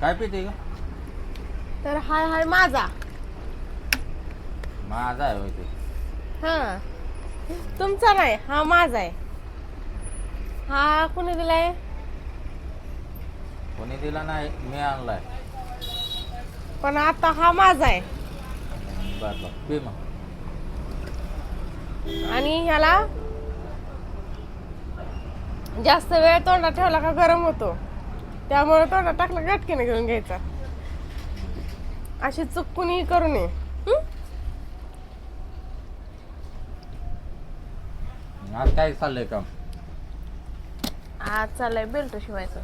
काय पिते का तर हाय हाय माझा. माझा आहे होय ते. हा. तुमचा नाही हा माझा आहे. हा कुणी दिलाय? कोणी दिला नाही मी आणलाय. पण आता हा माझा आहे. बर बर. पी मग. आणि ह्याला? जास्त वेळ तोंडात ठेवला का गरम होतो? त्यामुळे तोंडात टाकला गटकीने घेऊन घ्यायचा. अशी चूक कुणी करू नये. हं? आज काय चाललंय काम? आज चाललंय बेल्ट शिवायचं.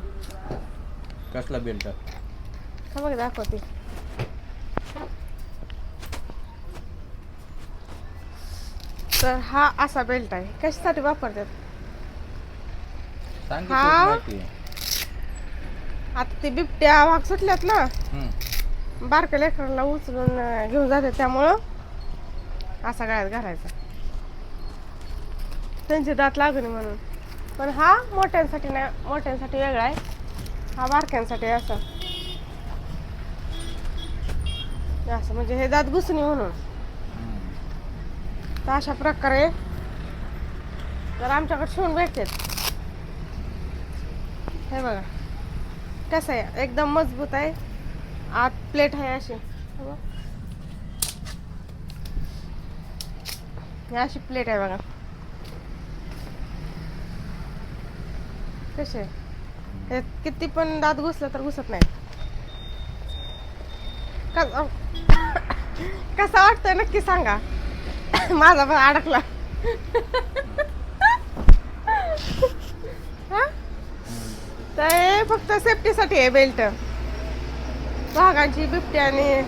कसला बेल्ट? हा बघ दाखवते. तर हा असा बेल्ट आहे. कशासाठी वापरतात? हा? आता ते बिबट्या वाघ सुटल्यात ना. बारक्या लेकराला उचलून अं, घेऊन जाते त्यामुळं. असा गळ्यात घालायचा. त्यांचे दात लागू नये म्हणून. पण हा मोठ्यांसाठी नाही मोठ्यांसाठी वेगळा आहे. हा बारक्यांसाठी आहे असं. असं म्हणजे हे दात घुसणे म्हणून. तर अशा प्रकारे तर आमच्याकडे शिवून भेटतात हे बघा. कसं आहे? एकदम मजबूत आहे. आत प्लेट आहे अशी. हे अशी प्लेट आहे बघा. कसे हे किती पण दात घुसलं तर घुसत नाही. कसा वाटतोय नक्की सांगा. माझा पण अडकला. हा? तर हे फक्त सेफ्टीसाठी आहे बेल्ट वाघांची बिबटी आणि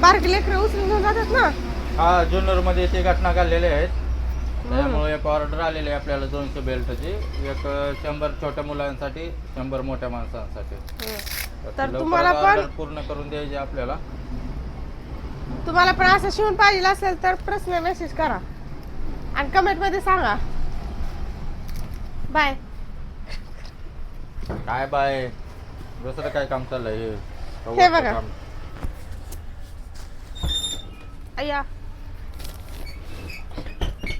बारकी लेकरं उचलून घेऊन जातात ना. हा जुन्नरमध्ये ते घटना घडलेल्या आहेत. त्यामुळे एक ऑर्डर आलेली आहे आपल्याला दोनशे बेल्टची एक शंभर छोट्या मुलांसाठी शंभर मोठ्या माणसांसाठी. तर तुम्हाला पण- पूर्ण करून द्यायची आपल्याला. तुम्हाला पण असं शिवून पाहिजे असेल तर प्रश्न मेसेज करा. आणि कमेंटमध्ये सांगा. बाय काय बाय दुसरं काय काम चाललंय हे बघा. काम. अय्या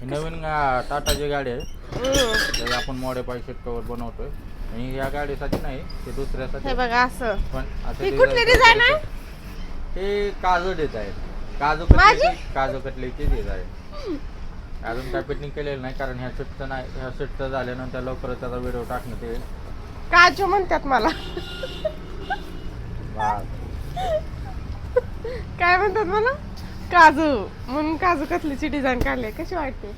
नवीन टाटाची गाडी आहे हम्म. त्याला आपण सीट कवर बनवतोय आणि या गाडीसाठी नाही ते दुसऱ्यासाठी हे बघा असं पण असं ही design कुठली design आहे? हे काजू डिझाईन काजू माझी? कटलीची काजू कटलीची डिझाईन अजून काय फिटिंग केलेलं नाही कारण ह्या सीटचं नाही ह्या सीटचं झाल्यानंतर लवकरच त्याचा व्हिडिओ टाकण्यात येईल काजू म्हणतात मला. काय म्हणतात मला? काजू. म्हणून काजू कतलीची डिझाईन काढली कशी वाटते?